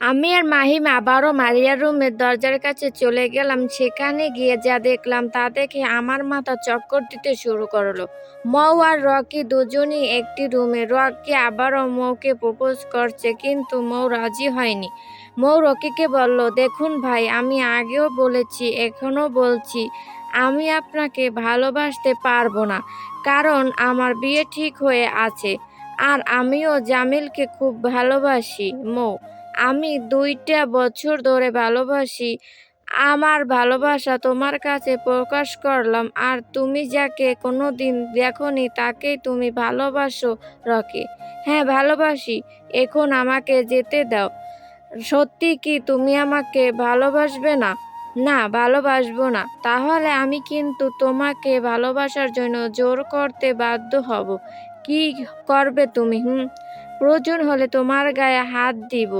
আমি আর মাহিম আবারও মারিয়ার রুমের দরজার কাছে চলে গেলাম। সেখানে গিয়ে যা দেখলাম তা দেখে আমার মাথা চক্কর দিতে শুরু করল। মৌ আর রকি দুজনই একটি রুমে। রকি আবারও মৌকে প্রপোজ করছে, কিন্তু মৌ রাজি হয়নি। মৌ রকিকে বলল, দেখুন ভাই, আমি আগেও বলেছি, এখনও বলছি, আমি আপনাকে ভালোবাসতে পারব না, কারণ আমার বিয়ে ঠিক হয়ে আছে, আর আমিও জামিলকে খুব ভালোবাসি। মৌ আমি দুইটা বছর ধরে ভালোবাসি। আমার ভালোবাসা তোমার কাছে প্রকাশ করলাম আর তুমি যাকে কোনো দিন দেখনি তাকেই তুমি ভালোবাসো, রকি। হ্যাঁ ভালোবাসি। এখন আমাকে যেতে দাও। সত্যি কি তুমি আমাকে ভালোবাসবে না? না, ভালোবাসবো না। তাহলে আমি কিন্তু তোমাকে ভালোবাসার জন্য জোর করতে বাধ্য হব। কি করবে তুমি, হুম? প্রয়োজন হলে তোমার গায়ে হাত দিব।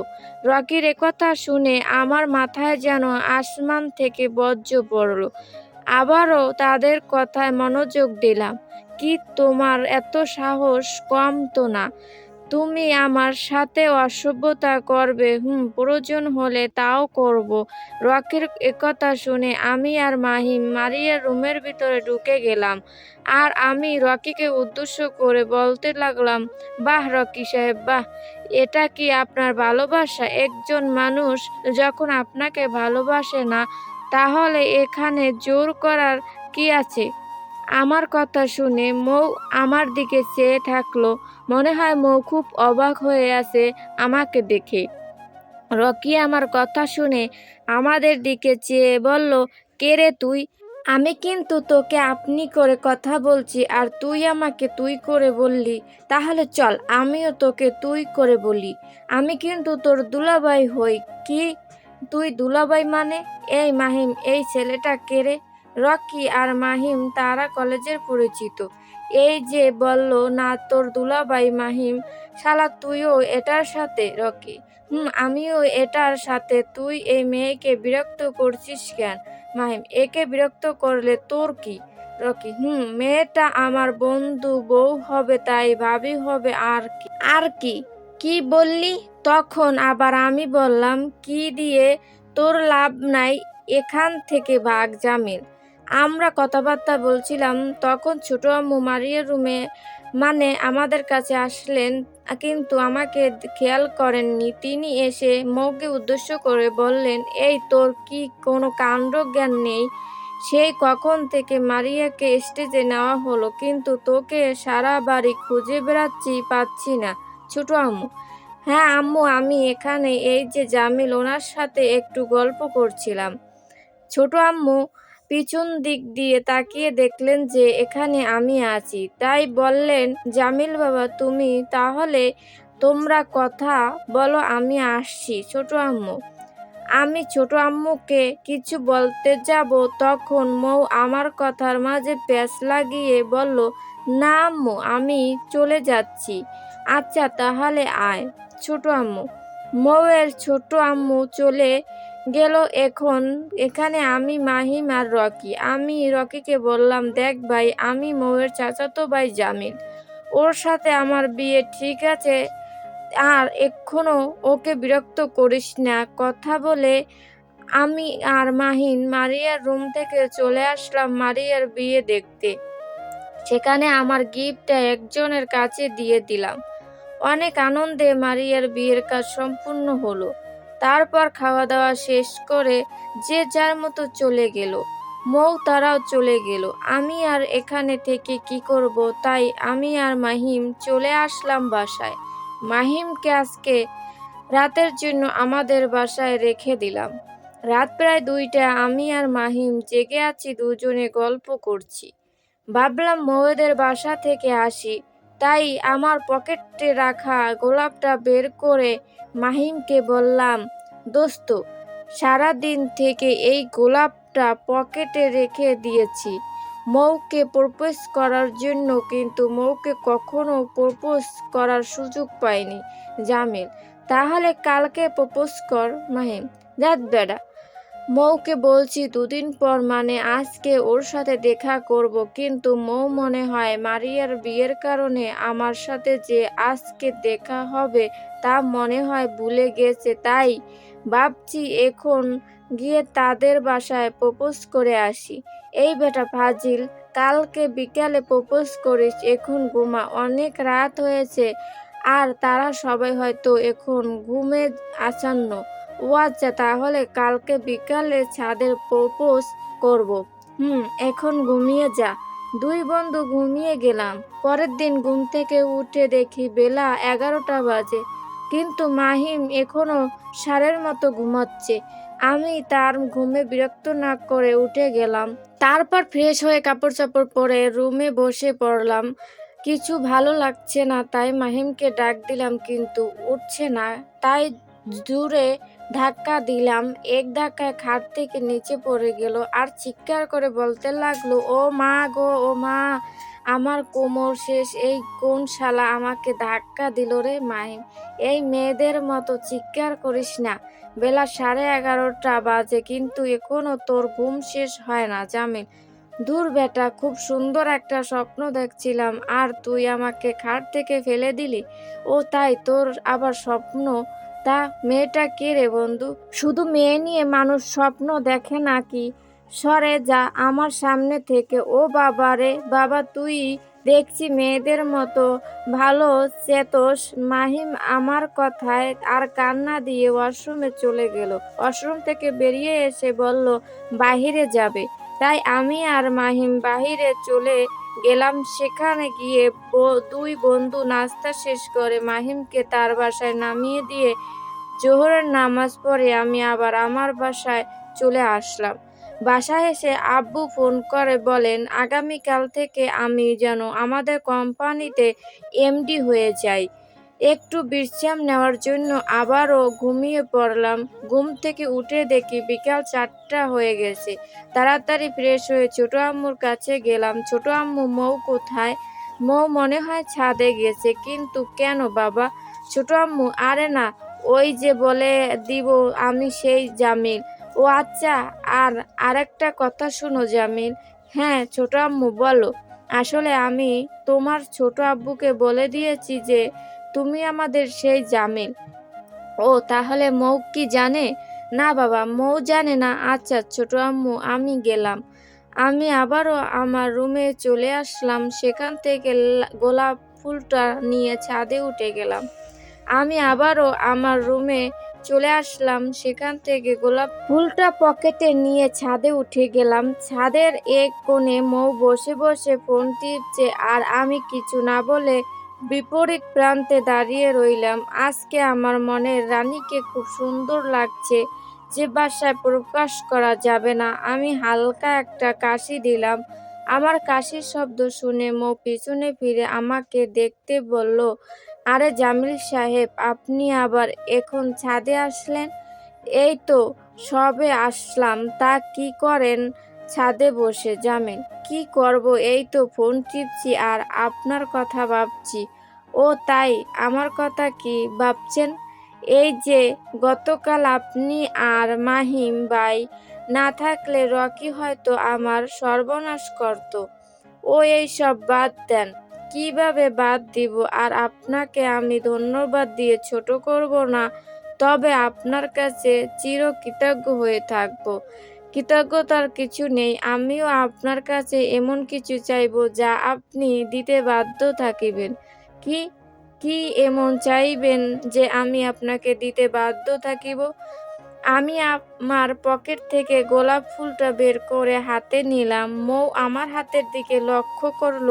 রকির একথা শুনে আমার মাথায় যেন আসমান থেকে বজ্র পড়ল। আবারও তাদের কথায় মনোযোগ দিলাম। কি তোমার এত সাহস? কম তো না। তুমি আমার সাথে অসভ্যতা করবে। হুম, প্রয়োজন হলে তাও করব। রকির একথা শুনে আমি আর মাহিম মারিয়ার রুমের ভিতরে ঢুকে গেলাম। আর আমি রকিকে উদ্দেশ্য করে বলতে লাগলাম, বাহ রকি সাহেব, বাহ, এটা কি আপনার ভালোবাসা? একজন মানুষ যখন আপনাকে ভালোবাসে না, তাহলে এখানে জোর করার কি আছে? আমার কথা শুনে মৌ আমার দিকে চেয়ে থাকল। মনে হয় মৌ খুব অবাক হয়ে আছে আমাকে দেখে। রকি আমার কথা শুনে আমাদের দিকে চেয়ে বলল, কে রে তুই? আমি কিন্তু তোকে আপনি করে কথা বলছি আর তুই আমাকে তুই করে বললি। তাহলে চল, আমিও তোকে তুই করে বলি। আমি কিন্তু তোর দুলাভাই হই, কি? তুই দুলাভাই মানে? এই মাহিম, এই ছেলেটা কে রে? রকি আর মাহিম তারা কলেজের পরিচিত। এই যে বলল, না তোর দুলাভাই মাহিম, শালা তুইও এটার সাথে, রকি। হুম, আমিও এটার সাথে। তুই এই মেয়েকে বিরক্ত করছিস কেন? মাহিম, একে বিরক্ত করলে তোর কি? রকি, হুম, মেয়েটা আমার বন্ধু, বউ হবে তাই ভাবি হবে আর কি। আর কি? কি বললি? তখন আবার আমি বললাম, কি দিয়ে? তোর লাভ নাই, এখান থেকে ভাগ, জামিল। আমরা কথাবার্তা বলছিলাম, তখন ছোট আম্মু মারিয়ার রুমে মানে আমাদের কাছে আসলেন, কিন্তু আমাকে খেয়াল করেননি। তিনি এসে মৌকে উদ্দেশ্য করে বললেন, এই তোর কি কোনো কাণ্ড জ্ঞান নেই? সেই কখন থেকে মারিয়াকে স্টেজে নেওয়া হলো, কিন্তু তোকে সারা বাড়ি খুঁজে বেড়াচ্ছি পাচ্ছি না। ছোট আম্মু হ্যাঁ আম্মু, আমি এখানে এই যে জামিল, ওনার সাথে একটু গল্প করছিলাম। ছোট আম্মু পিছন দিক দিয়ে তাকিয়ে দেখলেন যে এখানে আমি আছি। তাই বললেন, জামিল বাবা, তুমি তাহলে তোমরা কথা বলো, আমি আসছি, ছোট আম্মু। আমি ছোট আম্মুকে কিছু বলতে যাব? তখন মৌ আমার কথার মাঝে প্যাঁচ লাগিয়ে বলল, না আম্মু, আমি চলে যাচ্ছি। আচ্ছা তাহলে আয়, ছোট আম্মু। মৌয়ের ছোট আম্মু চলে গেল এখন। এখানে আমি, মাহিম আর রকি। আমি রকিকে বললাম, দেখ ভাই, আমি মৌয়ের চাচাতো ভাই জামিল। ওর সাথে আমার বিয়ে ঠিক আছে, আর এক্ষুনো ওকে বিরক্ত করিস না। কথা বলে আমি আর মাহিন মারিয়ার রুম থেকে চলে আসলাম মারিয়ার বিয়ে দেখতে। সেখানে আমার গিফটটা একজনের কাছে দিয়ে দিলাম। অনেক আনন্দে মারিয়ার বিয়ের কাজ সম্পূর্ণ হলো। তারপর খাওয়া দাওয়া শেষ করে যে যার মতো চলে গেল। মৌ তারাও চলে গেল। আমি আর এখানে থেকে কি করব তাই আমি আর মাহিম চলে আসলাম বাসায়। মাহিমকে আজকে রাতের জন্য আমাদের বাসায় রেখে দিলাম। রাত প্রায় দুইটা, আমি আর মাহিম জেগে আছি দুজনে গল্প করছি। ভাবলাম মৌদের বাসা থেকে আসি। তাই আমার পকেটে রাখা গোলাপটা বের করে মাহিমকে বললাম, দোস্ত, সারাদিন থেকে এই গোলাপটা পকেটে রেখে দিয়েছি। মৌকে প্রপোজ করার জন্য কিন্তু মৌকে কখনো প্রপোজ করার সুযোগ পাইনি, জামিল। তাহলে কালকে প্রপোজ কর, মাহিম। যাত বেড়া। মৌকে বলছি, দুদিন পর মানে আজকে ওর সাথে দেখা করব। কিন্তু মৌ মনে হয় মারিয়ার বিয়ের কারণে আমার সাথে যে আজকে দেখা হবে তা মনে হয় ভুলে গেছে। তাই ভাবছি এখন গিয়ে তাদের বাসায় প্রপোজ করে আসি। এই বেটা ফাজিল, কালকে বিকালে প্রপোজ করিস, এখন ঘুমা। অনেক রাত হয়েছে আর তারা সবাই হয়তো এখন ঘুমে আচ্ছন্ন ও আচ্ছা তাহলে কালকে বিকালে ছাদের প্রপোজ করব। হুম, এখন ঘুমিয়ে যা। দুই বন্ধু ঘুমিয়ে গেলাম। পরের দিন ঘুম থেকে উঠে দেখি বেলা এগারোটা বাজে। কিন্তু মাহিম এখনও সারের মতো ঘুমাচ্ছে। আমি তার ঘুমে বিরক্ত না করে উঠে গেলাম। তারপর ফ্রেশ হয়ে কাপড় চাপড় পরে রুমে বসে পড়লাম। কিছু ভালো লাগছে না, তাই মাহিমকে ডাক দিলাম, কিন্তু উঠছে না। তাই দূরে ধাক্কা দিলাম। এক ধাক্কায় খাট থেকে নিচে পড়ে গেল আর চিৎকার করে বলতে লাগল, ও মা গো, ও মা, আমার কোমর শেষ, এই কোন শালা আমাকে ধাক্কা দিল রে মাহিম এই মেয়েদের মতো চিৎকার করিস না। বেলা সাড়ে এগারোটা বাজে, কিন্তু এখনও তোর ঘুম শেষ হয় না জামিন দূর বেটা, খুব সুন্দর একটা স্বপ্ন দেখছিলাম, আর তুই আমাকে খাট থেকে ফেলে দিলি? ও তাই, তোর আবার স্বপ্ন তা মেয়েটা কে রে বন্ধু? শুধু মেয়ে নিয়ে মানুষ স্বপ্ন দেখে নাকি? সরে যা, আমার সামনে থেকে। ও বাবা রে, বাবা তুই দেখছি মেয়েদের মতো। ভালো চেতস, মাহিম আমার কথায় আর কান্না দিয়ে ওয়াশরুমে চলে গেল। ওয়াশরুম থেকে বেরিয়ে এসে বলল, বাহিরে যাবে। তাই আমি আর মাহিম বাহিরে চলে গেলাম সেখানে গিয়ে দুই বন্ধু নাস্তা শেষ করে মাহিমকে তার বাসায় নামিয়ে দিয়ে জোহরের নামাজ পরে আমি আবার আমার বাসায় চলে আসলাম। বাসায় এসে আব্বু ফোন করে বলেন, আগামীকাল থেকে আমি যেন আমাদের কোম্পানিতে এমডি হয়ে যাই। একটু বিশ্রাম নেওয়ার জন্য আবারও ঘুমিয়ে পড়লাম। ঘুম থেকে উঠে দেখি বিকাল চারটা হয়ে গেছে। তাড়াতাড়ি ফ্রেশ হয়ে ছোট আম্মুর কাছে গেলাম। ছোট আম্মু, মৌ কোথায়? মৌ মনে হয় ছাদে গেছে। কিন্তু কেন বাবা? ছোট আম্মু, আরে না, ওই যে বলে দিব আমি সেই জামিল। ও আচ্ছা আর আরেকটা কথা শোনো জামিল। হ্যাঁ ছোট আম্মু, বলো। আসলে আমি তোমার ছোট আব্বুকে বলে দিয়েছি যে তুমি আমাদের সেই জামিল। ও, তাহলে মৌ কি জানে? না বাবা, মৌ জানে না। আচ্ছা ছোট আম্মু, আমি গেলাম। আমি আবারও আমার রুমে চলে আসলাম। সেখান থেকে গোলাপ ফুলটা নিয়ে ছাদে উঠে গেলাম। আমি আবারও আমার রুমে চলে আসলাম। সেখান থেকে গোলাপ ফুলটা পকেটে নিয়ে ছাদে উঠে গেলাম। ছাদের এক কোণে মৌ বসে বসে ফোন টিপছে, আর আমি কিছু না বলে বিপরীত প্রান্তে দাঁড়িয়ে রইলাম। আজকে আমার মনের রানীকে খুব সুন্দর লাগছে। যে বাসায় প্রকাশ করা যাবে না। আমি হালকা একটা কাশি দিলাম। আমার কাশির শব্দ শুনে মো পিছনে ফিরে আমাকে দেখতে বলল, আরে জামিল সাহেব, আপনি আবার এখন ছাদে আসলেন? এই তো, সবে আসলাম। তা কি করেন? ছাদে বসে, জামিল, কি করব? এই তো ফোন টিপছি আর আপনার কথা ভাবছি। ও, তাই? আমার কথা কি ভাবছেন? এই যে, গতকাল আপনি আর মাহিম ভাই না থাকলে রকি হয়তো আমার সর্বনাশ করত। ও, এই সব বাদ দেন। কীভাবে বাদ দিব? আর আপনাকে আমি ধন্যবাদ দিয়ে ছোট করব না, তবে আপনার কাছে চিরকৃতজ্ঞ হয়ে থাকব। কৃতজ্ঞতার কিছু নেই। আমিও আপনার কাছে এমন কিছু চাইব যা আপনি দিতে বাধ্য থাকিবেন। কি কি এমন চাইবেন যে আমি আপনাকে দিতে বাধ্য থাকিব? আমি আমার পকেট থেকে গোলাপ ফুলটা বের করে হাতে নিলাম। মৌ আমার হাতের দিকে লক্ষ্য করল,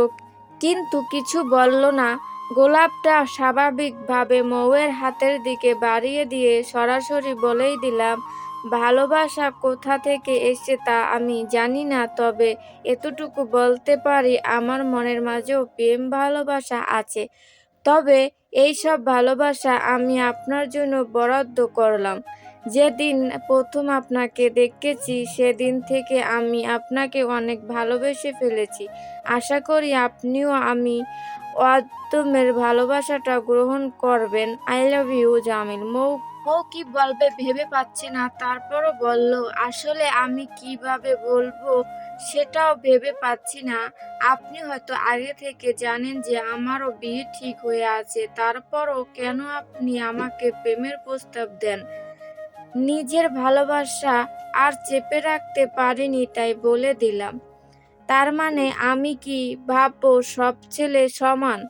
কিন্তু কিছু বলল না। গোলাপটা স্বাভাবিকভাবে মৌয়ের হাতের দিকে বাড়িয়ে দিয়ে সরাসরি বলেই দিলাম ভালোবাসা কোথা থেকে এসে তা আমি জানি না, তবে এতটুকু বলতে পারি আমার মনের মাঝেও প্রেম ভালোবাসা আছে। তবে এই সব ভালোবাসা আমি আপনার জন্য বরাদ্দ করলাম। যেদিন প্রথম আপনাকে দেখেছি, সেদিন থেকে আমি আপনাকে অনেক ভালোবেসে ফেলেছি। আশা করি আপনিও আমি অদ্যমের ভালোবাসাটা গ্রহণ করবেন। I love you, Jamil Mou ও কি বলবে ভেবে পাচ্ছে না। তারপরও বলল, আসলে আমি কীভাবে বলব সেটাও ভেবে পাচ্ছি না। আপনি হয়তো আগে থেকে জানেন যে আমারও বিয়ে ঠিক হয়ে আছে। তারপরও কেন আপনি আমাকে প্রেমের প্রস্তাব দেন? নিজের ভালোবাসা আর চেপে রাখতে পারিনি তাই বলে দিলাম। তার মানে আমি কি ভাববো সব ছেলে সমান?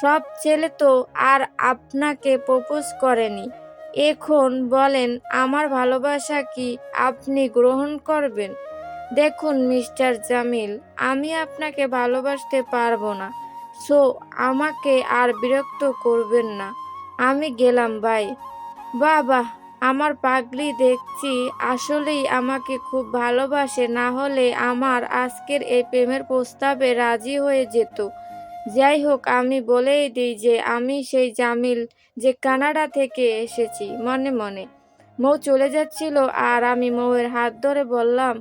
সব ছেলে তো আর আপনাকে প্রপোজ করেনি। এখন বলেন, আমার ভালোবাসা কি আপনি গ্রহণ করবেন? দেখুন, মিস্টার জামিল, আমি আপনাকে ভালোবাসতে পারব না। সো, আমাকে আর বিরক্ত করবেন না। আমি গেলাম, ভাই। বাহ আমার পাগলি দেখছি, আসলেই আমাকে খুব ভালোবাসে, না হলে আমার আজকের এই প্রেমের প্রস্তাবে রাজি হয়ে যেত। যাই হোক, আমি বলেই দিই যে আমি সেই জামিল যে কানাডা থেকে এসেছি, মনে মনে। মৌ চলে যাচ্ছিল আর আমি মৌয়ের হাত ধরে বললাম,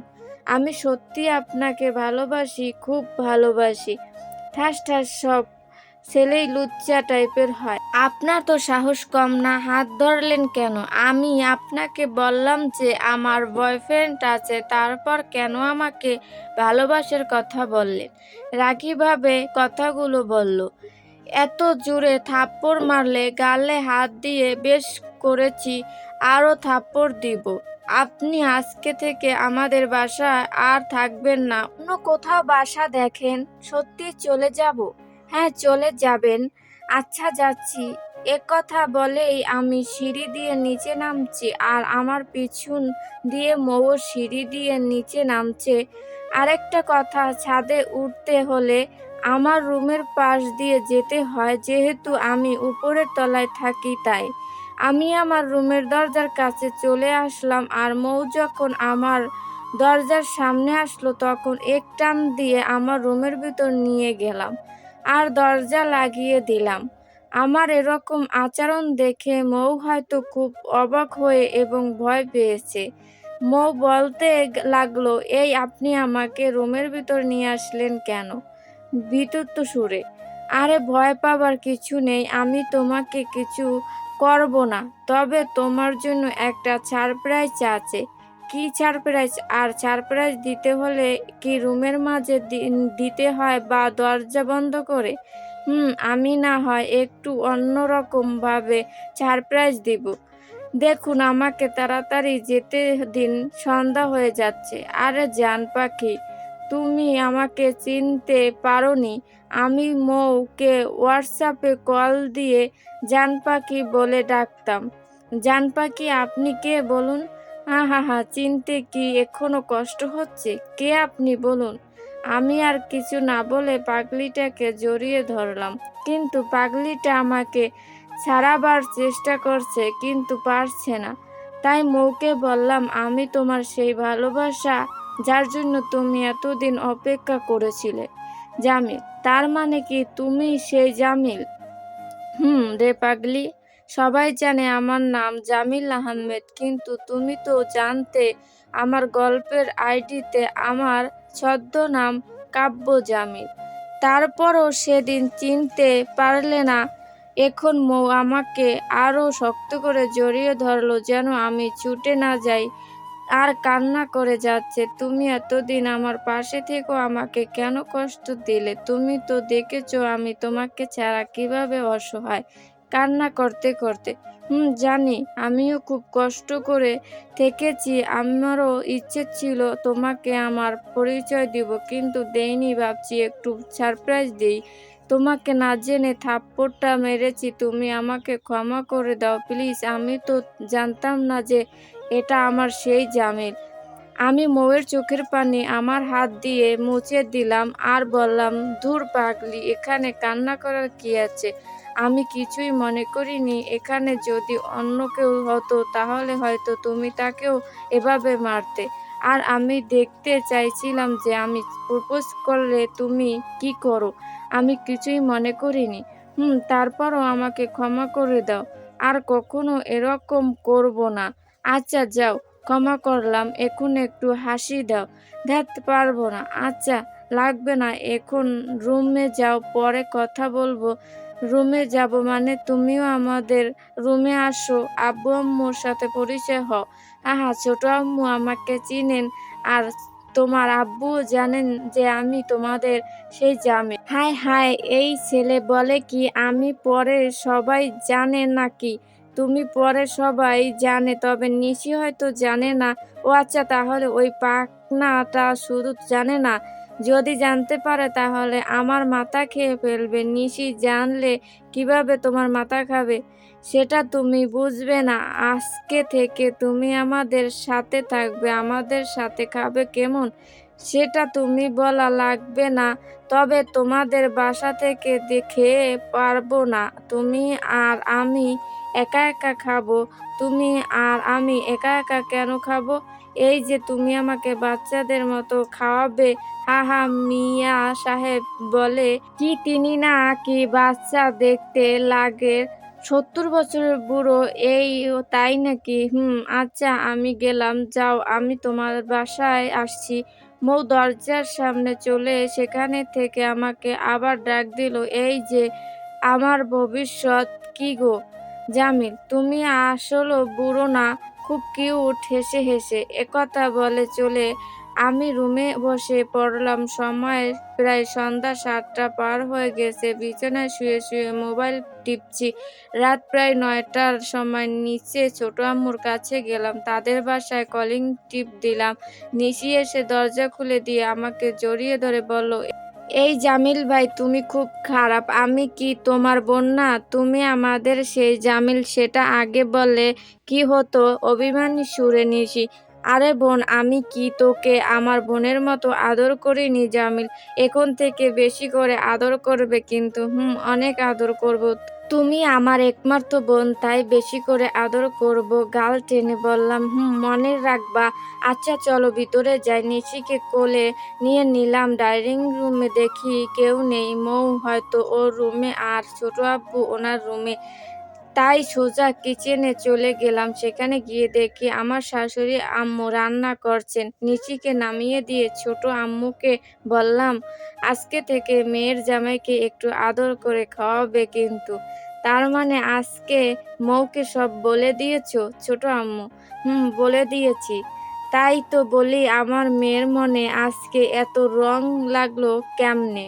আমি সত্যি আপনাকে ভালোবাসি, খুব ভালোবাসি। ঠাস ঠাস সব ছেলেই লুচ্চা টাইপের হয়। আপনার তো সাহস কম না, হাত ধরলেন কেন? আমি আপনাকে বললাম যে আমার বয়ফ্রেন্ড আছে, তারপর কেন আমাকে ভালোবাসার কথা বললেন? রাগিভাবে কথাগুলো বলল। এত জোরে থাপ্পড় মারলে গালে হাত দিয়ে বেশ করেছি আরও থাপ্পড় দিব। আপনি আজকে থেকে আমাদের বাসায় আর থাকবেন না। অন্য কোথাও বাসা দেখেন, সত্যি চলে যাব? হ্যাঁ চলে যাবেন। আচ্ছা যাচ্ছি। এ কথা বলেই আমি সিঁড়ি দিয়ে নিচে নামছি আর আমার পিছন দিয়ে মৌ সিঁড়ি দিয়ে নিচে নামছে। আরেকটা কথা, ছাদে উঠতে হলে আমার রুমের পাশ দিয়ে যেতে হয়, যেহেতু আমি উপরের তলায় থাকি তাই। আমি আমার রুমের দরজার কাছে চলে আসলাম আর মৌ যখন আমার দরজার সামনে আসলো তখন এক টান দিয়ে আমার রুমের ভিতর নিয়ে গেলাম আর দরজা লাগিয়ে দিলাম। আমার এরকম আচরণ দেখে মৌ হয়তো খুব অবাক হয়ে এবং ভয় পেয়েছে। মৌ বলতে লাগল, এই আপনি আমাকে রুমের ভিতর নিয়ে আসলেন কেন? বিদ্যুৎ সুরে। আরে ভয় পাবার কিছু নেই, আমি তোমাকে কিছু করব না, তবে তোমার জন্য একটা সারপ্রাইজ আছে। কি সারপ্রাইজ আর সারপ্রাইজ দিতে হলে কি রুমের মাঝে দিতে হয় বা দরজা বন্ধ করে? হুম, আমি না হয় একটু অন্যরকম ভাবে সারপ্রাইজ দিব। দেখুন, আমাকে তাড়াতাড়ি যেতে দিন, সন্ধ্যা হয়ে যাচ্ছে। আরে জান পাখি তুমি আমাকে চিনতে পারোনি। আমি মৌকে হোয়াটসঅ্যাপে কল দিয়ে জান পাখি বলে ডাকতাম। জান পাখি আপনি কে বলুন? হা হা হা চিনতে কি এখনও কষ্ট হচ্ছে? কে আপনি বলুন? আমি আর কিছু না বলে পাগলিটাকে জড়িয়ে ধরলাম। কিন্তু পাগলিটা আমাকে ছাড়াবার চেষ্টা করছে, কিন্তু পারছে না। তাই মৌকে বললাম, আমি তোমার সেই ভালোবাসা যার জন্য তুমি এতদিন অপেক্ষা করেছিলে। জামিল, তার মানে কি তুমি সেই জামিল? হুম রে পাগলি, সবাই জানে আমার নাম জামিল আহমেদ, কিন্তু তুমি তো জানতে আমার গল্পের আইডিতে আমার ছদ্মনাম কাব্য জামিল। তারপরও সেদিন চিনতে পারলে না, এখন মৌ আমাকে আরও শক্ত করে জড়িয়ে ধরলো যেন আমি ছুটে না যাই আর কান্না করে যাচ্ছে। তুমি এতদিন আমার পাশে থেকেও আমাকে কেন কষ্ট দিলে? তুমি তো দেখেছ আমি তোমাকে ছাড়া কীভাবে অসহায়। কান্না করতে করতে, হুম, জানি, আমিও খুব কষ্ট করে থেকেছি, আমারও ইচ্ছে ছিল তোমাকে আমার পরিচয় দিব, কিন্তু দেইনি, ভাবছি একটু সারপ্রাইজ দিই। তোমাকে না জেনে থাপ্পড়টা মেরেছি, তুমি আমাকে ক্ষমা করে দাও, প্লিজ। আমি তো জানতাম না যে এটা আমার সেই জামিল। আমি মৌয়ের চোখের পানি আমার হাত দিয়ে মুছে দিলাম আর বললাম, ধুর পাগলি, এখানে কান্না করার কি আছে? আমি কিছুই মনে করিনি। এখানে যদি অন্য কেউ হতো, তাহলে হয়তো তুমি তাকেও এভাবে মারতে। আর আমি দেখতে চাইছিলাম যে আমি প্রপোজ করলে তুমি কি করো। আমি কিছুই মনে করিনি। হুম, তারপরও আমাকে ক্ষমা করে দাও। আর কখনো এরকম করব না। আচ্ছা যাও। ক্ষমা করলাম, এখন একটু হাসি দাও। দেখতে পারব না। আচ্ছা লাগবে না, এখন রুমে যাও, পরে কথা বলব। রুমে যাব মানে তুমিও আমাদের রুমে আসো। আব্বু, আম্মুর সাথে পরিচয় হও। আহা, ছোট আম্মু আমাকে চিনেন, আর তোমার আব্বু জানেন যে আমি তোমাদের সেই জামে। হায় হায়, এই ছেলে বলে কি আমি পরে সবাই জানে নাকি? তুমি পরে সবাই জানে, তবে নিশি হয়তো জানে না। ও আচ্ছা তাহলে ওই পাকনাটা শুধু জানে না। যদি জানতে পারে, তাহলে আমার মাথা খেয়ে ফেলবে। নিশি জানলে কীভাবে তোমার মাথা খাবে, সেটা তুমি বুঝবে না। আজকে থেকে তুমি আমাদের সাথে থাকবে। আমাদের সাথে খাবে কেমন, সেটা তুমি বলা লাগবে না। তবে তোমাদের বাসা থেকে দেখে পারব না। তুমি আর আমি একা একা খাব? তুমি আর আমি একা একা কেন খাব? এই যে তুমি আমাকে বাচ্চাদের মতো খাওয়াবে। হা হা, মিয়া সাহেব বলে, কি তিনি না কি বাচ্চা দেখতে লাগে? সত্তর বছরের বুড়ো, এই তাই নাকি? হুম আচ্ছা আমি গেলাম, যাও, আমি তোমার বাসায় আসছি। মৌ দরজার সামনে চলে সেখানে থেকে আমাকে আবার ডাক দিল, এই যে আমার ভবিষ্যৎ কি গো? জামিল, তুমি আসলে বুড়ো না। খুব কিউট, হেসে হেসে। একথা বলে চলে আমি রুমে বসে পড়লাম। সময় প্রায় সন্ধ্যা সাতটা পার হয়ে গেছে। বিছানায় শুয়ে শুয়ে মোবাইল টিপছি। রাত প্রায় নয়টার সময় নিচে ছোট আম্মুর কাছে গেলাম। তাদের বাসায় কলিং টিপ দিলাম। নিশি এসে দরজা খুলে দিয়ে আমাকে জড়িয়ে ধরে বলল এই জামিল ভাই, তুমি খুব খারাপ। আমি কি তোমার বোন না? তুমি আমাদের সেই জামিল, সেটা আগে বলে কি হতো? অভিমানী সুরে নিশি। আরে বোন, আমি কি তোকে আমার বোনের মতো আদর করিনি জামিল? এখন থেকে বেশি করে আদর করবে কিন্তু, হুম, অনেক আদর করব তুমি আমার একমাত্র বোন, তাই বেশি করে আদর করব। গাল টেনে বললাম, হুম, মনে রাখবা। আচ্ছা চলো ভিতরে যাই। নিশিকে কোলে নিয়ে নিলাম ডাইনিং রুমে। দেখি কেউ নেই। মৌ হয়তো ওর রুমে আর ছোট আব্বু ওনার রুমে। তাই সোজা কিচেনে চলে গেলাম। সেখানে গিয়ে দেখি আমার শাশুড়ি আম্মু রান্না করছেন। নিচিকে নামিয়ে দিয়ে ছোট আম্মুকে বললাম, আজকে থেকে মেয়ের জামাইকে একটু আদর করে খাওয়াবে কিন্তু। তার মানে আজকে মৌকে সব বলে দিয়েছ ছোট আম্মু? হুম, বলে দিয়েছি। তাই তো বলি, আমার মেয়ের মনে আজকে এত রং লাগল কেমনে?